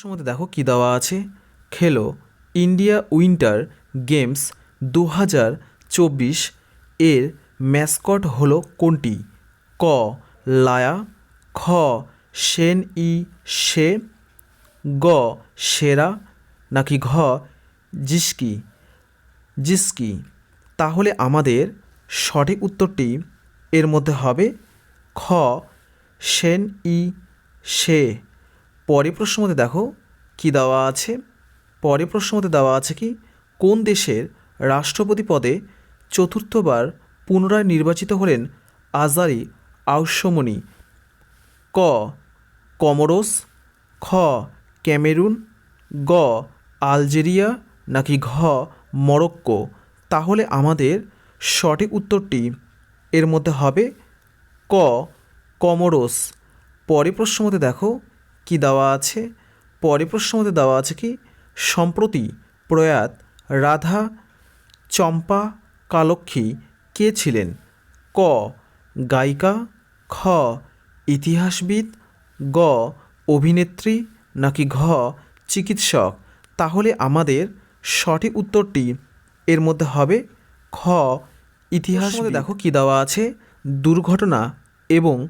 প্রশ্নের মধ্যে দেখো কী দেওয়া আছে? খেলো, ইন্ডিয়া উইন্টার গেমস দু হাজার চব্বিশ এর ম্যাসকট হলো কোনটি? ক, লায়া, খ সেন ই সে গ, সেরা, নাকি ঘ, জিস্কি? জিস্কি। তাহলে আমাদের সঠিক উত্তরটি এর মধ্যে হবে খ সেন ই সে পরে প্রশ্ন মধ্যে দেখো কি দেওয়া আছে? পরে প্রশ্নের মধ্যে দেওয়া আছে কি, কোন দেশের রাষ্ট্রপতি পদে চতুর্থবার পুনরায় নির্বাচিত হলেন আজারি আউসমনি? ক, কমরোস, খ, ক্যামেরুন, গ, আলজেরিয়া, নাকি ঘ, মরক্কো? তাহলে আমাদের সঠিক উত্তরটি এর মধ্যে হবে ক, কমোরোস। পরে প্রশ্ন মতে দেখো কি দেওয়া আছে? পরে প্রশ্নের মধ্যে দেওয়া আছে কি? সম্প্রতি প্রয়াত রাধা চম্পা কালক্ষী কে ছিলেন? ক. গায়িকা, খ. ইতিহাসবিদ, গ. অভিনেত্রী, নাকি ঘ. চিকিৎসক? তাহলে আমাদের সঠিক উত্তরটি এর মধ্যে হবে খ. ইতিহাস দেখো কি দেওয়া আছে? দুর্ঘটনা এবং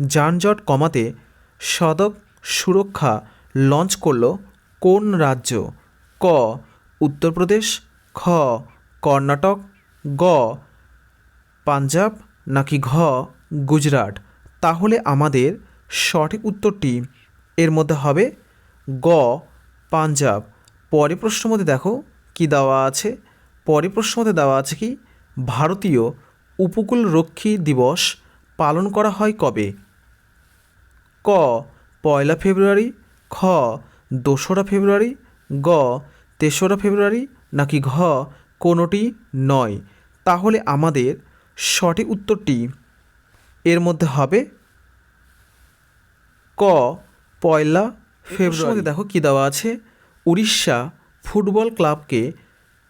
যানজট কমাতে সদক সুরক্ষা লঞ্চ করল কোন রাজ্য? ক, উত্তরপ্রদেশ, খ, কর্ণাটক, গ, পাঞ্জাব, নাকি ঘ, গুজরাট? তাহলে আমাদের সঠিক উত্তরটি এর মধ্যে হবে গ, পাঞ্জাব। পরে প্রশ্ন মধ্যে দেখো কি দেওয়া আছে। পরে প্রশ্ন মধ্যে দেওয়া আছে কি, ভারতীয় উপকূলরক্ষী দিবস পালন করা হয় কবে? ক, পয়লা ফেব্রুয়ারি খ, দোসরা ফেব্রুয়ারি, গ, তেসরা ফেব্রুয়ারি নাকি ঘ, কোনোটি নয়। তাহলে আমাদের সঠিক উত্তরটি এর মধ্যে হবে ক, পয়লা ফেব্রুয়ারি। দেখো কি দেওয়া আছে? উড়িষ্যা ফুটবল ক্লাবকে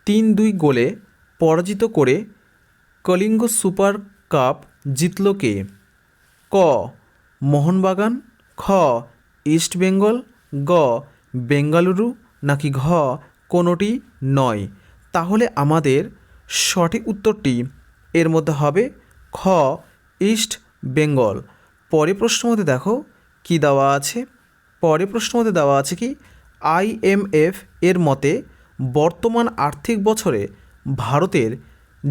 তিন দুই গোলে পরাজিত করে কলিঙ্গ সুপার কাপ জিতল কে? ক, মোহনবাগান, খ, ইস্ট বেঙ্গল গ, বেঙ্গালুরু নাকি ঘ, কোনোটি নয়। তাহলে আমাদের সঠিক উত্তরটি এর মধ্যে হবে খ, ইস্ট বেঙ্গল। পরে প্রশ্ন মধ্যে দেখো কি দেওয়া আছে? পরে প্রশ্নের মধ্যে দেওয়া আছে কি আইএমএফ এর মতে বর্তমান আর্থিক বছরে ভারতের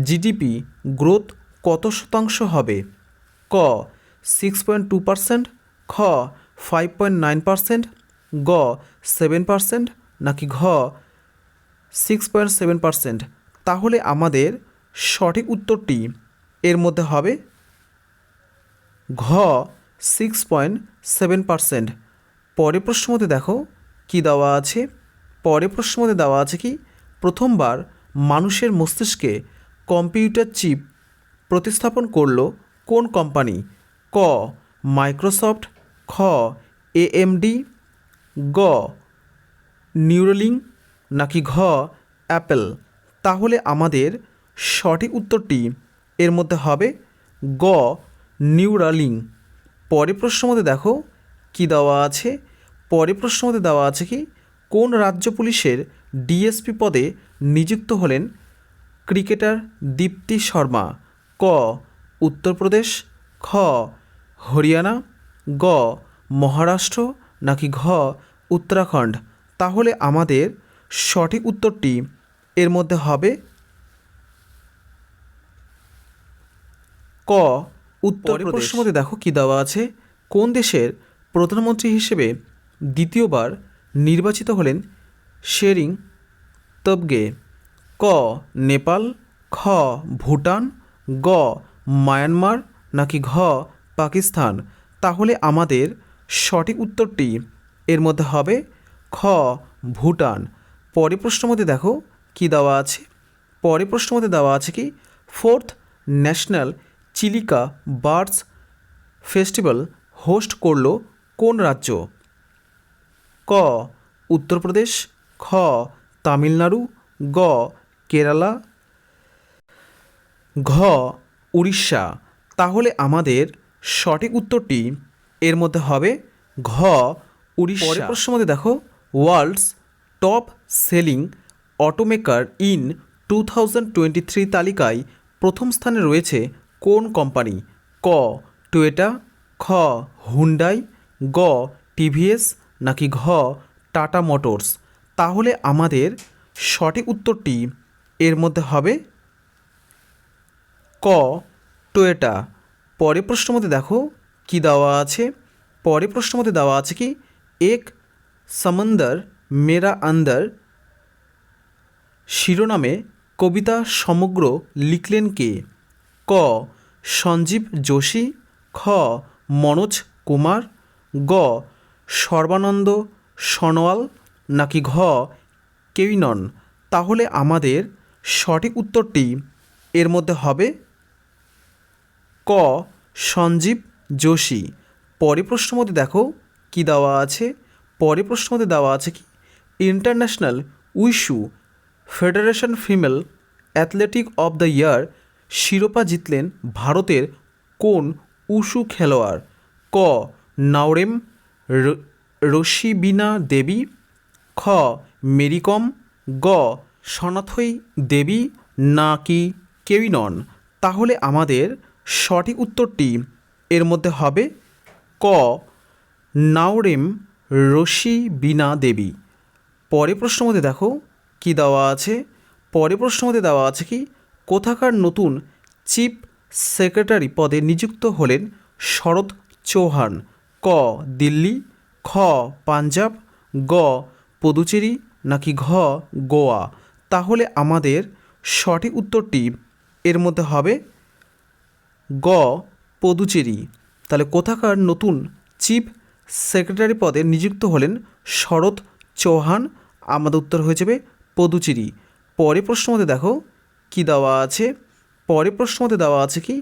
জিডিপি গ্রোথ কত শতাংশ হবে? ক, সিক্স পয়েন্ট টু পার্সেন্ট, খ, ফাইভ পয়েন্ট নাইন পার্সেন্ট গ সেভেন পার্সেন্ট নাকি ঘ সিক্স পয়েন্ট সেভেন পার্সেন্ট তাহলে আমাদের সঠিক উত্তরটি এর মধ্যে হবে ঘ সিক্স পয়েন্ট সেভেন পার্সেন্ট পরে প্রশ্নের মধ্যে দেখো কি দেওয়া আছে? পরে প্রশ্নের মধ্যে দেওয়া আছে কি, প্রথমবার মানুষের মস্তিষ্কে কম্পিউটার চিপ প্রতিস্থাপন করল কোন কোম্পানি? ক, মাইক্রোসফট, খ এএমডি গ, নিউরোলিং নাকি ঘ, অ্যাপেল? তাহলে আমাদের সঠিক উত্তরটি এর মধ্যে হবে গ, নিউরালিং। পরে প্রশ্নের মধ্যে দেখো কি দেওয়া আছে। পরে প্রশ্নের মধ্যে দেওয়া আছে কি, কোন রাজ্য পুলিশের ডিএসপি পদে নিযুক্ত হলেন ক্রিকেটার দীপ্তি শর্মা? ক, উত্তরপ্রদেশ। খ, হরিয়ানা। গ, মহারাষ্ট্র। নাকি ঘ, উত্তরাখণ্ড? তাহলে আমাদের সঠিক উত্তরটি এর মধ্যে হবে ক উত্তর প্রশ্নের মধ্যে দেখো কি দেওয়া আছে। কোন দেশের প্রধানমন্ত্রী হিসেবে দ্বিতীয়বার নির্বাচিত হলেন শেরিং তবগে? ক, নেপাল, খ, ভুটান, গ, মায়ানমার নাকি ঘ, পাকিস্তান? তাহলে আমাদের সঠিক উত্তরটি এর মধ্যে হবে খ, ভুটান। পরে প্রশ্নের মধ্যে দেখো কি দেওয়া আছে। পরে প্রশ্নের মধ্যে দেওয়া আছে কি, fourth national Chilika birds festival host করল কোন রাজ্য? ক, উত্তরপ্রদেশ। খ, তামিলনাড়ু। গ, কেরালা। ঘ, উড়িষ্যা। তাহলে আমাদের সঠিক উত্তরটি এর মধ্যে হবে ঘ, উড়িষ্যা। পরের প্রশ্নের মধ্যে দেখো world's top selling automaker in two twenty three তালিকায় প্রথম স্থানে রয়েছে কোন কোম্পানি ক টয়োটা খ হুন্ডাই গ টিভিএস নাকি ঘ টাটা মোটরস তাহলে আমাদের সঠিক উত্তরটি এর মধ্যে হবে ক টয়োটা পরে প্রশ্নের মধ্যে দেখো কি দেওয়া আছে? পরে প্রশ্নের মধ্যে দেওয়া আছে কি, এক সমন্দর মেরা আন্দর শিরোনামে কবিতা সমগ্র লিখলেন কে? ক, সঞ্জীব যোশী, খ, মনোজ কুমার, গ, সর্বানন্দ সনোয়াল, নাকি ঘ কেউই নন তাহলে আমাদের সঠিক উত্তরটি এর মধ্যে হবে ক, সঞ্জীব যোশী, পরে প্রশ্নের মধ্যে দেখো কি দেওয়া আছে, পরে প্রশ্নের মধ্যে দেওয়া আছে কি? International wushu, federation female athletic of the year শিরোপা জিতলেন ভারতের কোন উশু খেলোয়াড়? ক, নাওরেম রশিবিনা দেবী, খ, মেরিকম, গ, সনাথই দেবী, নাকি কেউই নন? তাহলে আমাদের সঠিক উত্তরটি মধ্যে হবে ক, নাওরেম রশি বিনা দেবী। পরে প্রশ্ন মধ্যে দেখো কি দেওয়া আছে? পরে প্রশ্ন মধ্যে দেওয়া আছে কি, কোথাকার নতুন চিফ সেক্রেটারি পদে নিযুক্ত হলেন শরৎ চৌহান? ক, দিল্লি, খ, পাঞ্জাব, গ, পদুচেরি, নাকি ঘ, গোয়া? তাহলে আমাদের সঠিক উত্তরটি এর মধ্যে হবে গ পদুচেরি। তাহলে কোথাকার নতুন চিফ সেক্রেটারি পদে নিযুক্ত হলেন শরৎ চৌহান? আমাদের উত্তর হয়ে যাবে পদুচেরি। পরে প্রশ্ন মধ্যে দেখো, কি দেওয়া আছে? পরে প্রশ্ন মধ্যে দেওয়া আছে কি,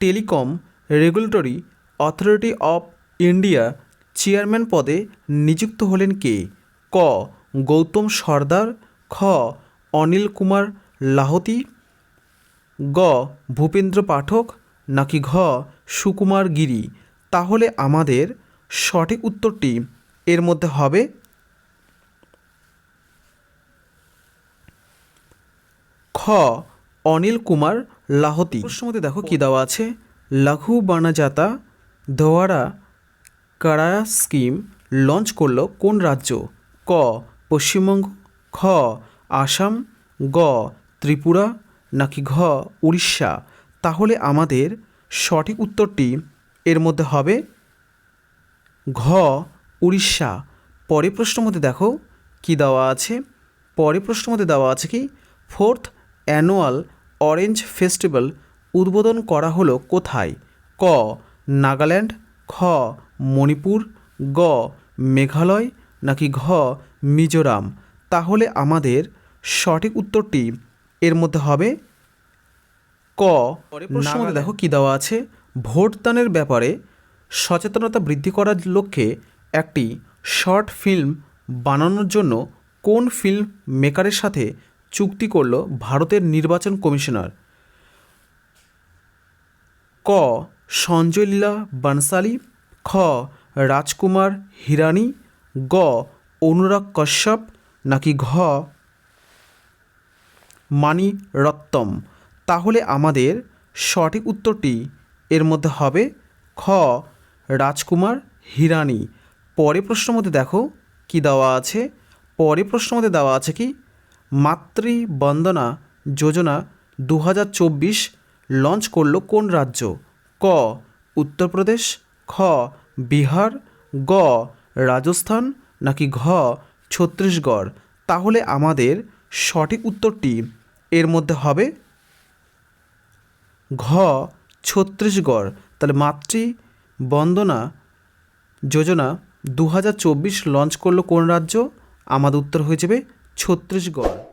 telecom regulatory authority of India chairman পদে নিযুক্ত হলেন কে? ক, গৌতম সর্দার। খ, অনিল কুমার লাহতি। গ, ভূপেন্দ্র পাঠক। নাকি ঘ সুকুমার গিরি তাহলে আমাদের সঠিক উত্তরটি এর মধ্যে হবে খ, অনিল কুমার লাহতি। মধ্যে দেখো কি দেওয়া আছে? লঘু বানাজাতা দোয়ারা কারায়া স্কিম লঞ্চ করল কোন রাজ্য? ক, পশ্চিমবঙ্গ, খ, আসাম, গ, ত্রিপুরা, নাকি ঘ, উড়িষ্যা? তাহলে আমাদের সঠিক উত্তরটি এর মধ্যে হবে ঘ, উড়িষ্যা। পরে প্রশ্নের মধ্যে দেখো কি দেওয়া আছে? পরে প্রশ্ন মধ্যে দেওয়া আছে কি? ফোর্থ অ্যানুয়াল অরেঞ্জ ফেস্টিভ্যাল উদ্বোধন করা হলো কোথায়? ক, নাগাল্যান্ড। খ, মণিপুর। গ, মেঘালয়। নাকি ঘ, মিজোরাম? তাহলে আমাদের সঠিক উত্তরটি এর মধ্যে হবে ক মধ্যে দেখো কি দেওয়া আছে? ভোটদানের ব্যাপারে সচেতনতা বৃদ্ধি করার লক্ষ্যে একটি শর্ট ফিল্ম বানানোর জন্য কোন ফিল্ম মেকারের সাথে চুক্তি করল ভারতের নির্বাচন কমিশনার? ক সঞ্জয় লীলা বানসালি। খ রাজকুমার হিরানি। গ অনুরাগ কশ্যপ। নাকি ঘ মানি রত্তম তাহলে আমাদের সঠিক উত্তরটি এর মধ্যে হবে খ, রাজকুমার হিরানি। পরে প্রশ্ন মধ্যে দেখো কি দেওয়া আছে। পরে প্রশ্ন মধ্যে দেওয়া আছে কি, মাতৃবন্দনা যোজনা দু হাজার চব্বিশ লঞ্চ করল কোন রাজ্য? ক, উত্তরপ্রদেশ, খ, বিহার, গ, রাজস্থান, নাকি ঘ, ছত্তিশগড়? তাহলে আমাদের সঠিক উত্তরটি এর মধ্যে হবে ঘ ছত্তিশগড় তাহলে মাতৃ বন্দনা যোজনা দু হাজার চব্বিশ লঞ্চ করল কোন রাজ্য? আমাদের উত্তর হয়ে যাবে ছত্তিশগড়